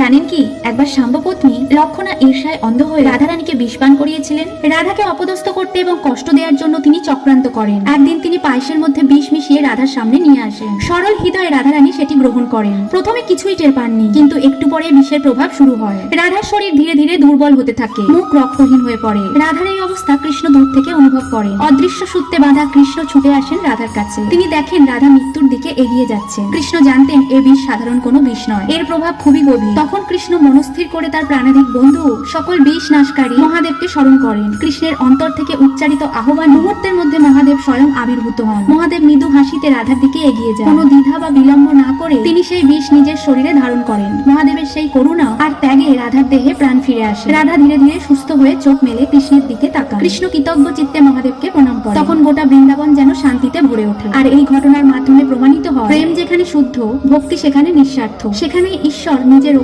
জানেন কি? একবার শাম্বপত্নী লক্ষণা ঈর্ষায় অন্ধ হয়ে রাধারানীকে বিষপান করিয়েছিলেন। রাধাকে অপদস্থ করতে এবং কষ্ট দেওয়ার জন্য তিনি চক্রান্ত করেন। একদিন তিনি পায়েসের মধ্যে বিষ মিশিয়ে রাধার সামনে নিয়ে আসেন। সরল হৃদয়ে রাধারানী সেটি গ্রহণ করেন। প্রথমে কিছুই টের পাননি, কিন্তু একটু পরে বিষের প্রভাব শুরু হয়। রাধার শরীর ধীরে ধীরে দুর্বল হতে থাকে, মুখ রক্তহীন হয়ে পড়ে। রাধার এই অবস্থা কৃষ্ণ দূর থেকে অনুভব করেন। অদৃশ্য সূত্রে বাঁধা কৃষ্ণ ছুটে আসেন রাধার কাছে। তিনি দেখেন রাধা মৃত্যুর দিকে এগিয়ে যাচ্ছে কৃষ্ণ জানতেন এ বিষ সাধারণ কোনো বিষ নয়। এর প্রভাব খুবই গভীর। তখন কৃষ্ণ মনস্থির করে তার প্রাণাধিক বন্ধু, সকল বিষ নাশকারী মহাদেবকে স্মরণ করেন। কৃষ্ণের অন্তর থেকে উচ্চারিত আহ্বান মুহূর্তের মধ্যে মহাদেব স্বয়ং আবির্ভূত হন। মহাদেব মৃদু হাসিতে রাধার দিকে এগিয়ে যান। কোনো দ্বিধা বা বিলম্ব না করে তিনি সেই বিষ নিজের শরীরে ধারণ করেন। মহাদেবের সেই করুণা আর ত্যাগে রাধার দেহে প্রাণ ফিরে আসে। রাধা ধীরে ধীরে সুস্থ হয়ে চোখ মেলে কৃষ্ণের দিকে তাকান। কৃষ্ণ কৃতজ্ঞ চিত্তে মহাদেবকে প্রণাম করে তখন গোটা বৃন্দাবন যেন শান্তিতে ভরে ওঠে। আর এই ঘটনার মাধ্যমে প্রমাণিত হয়, প্রেম যেখানে শুদ্ধ, ভক্তি সেখানে নিঃস্বার্থ। সেখানে ঈশ্বর নিজের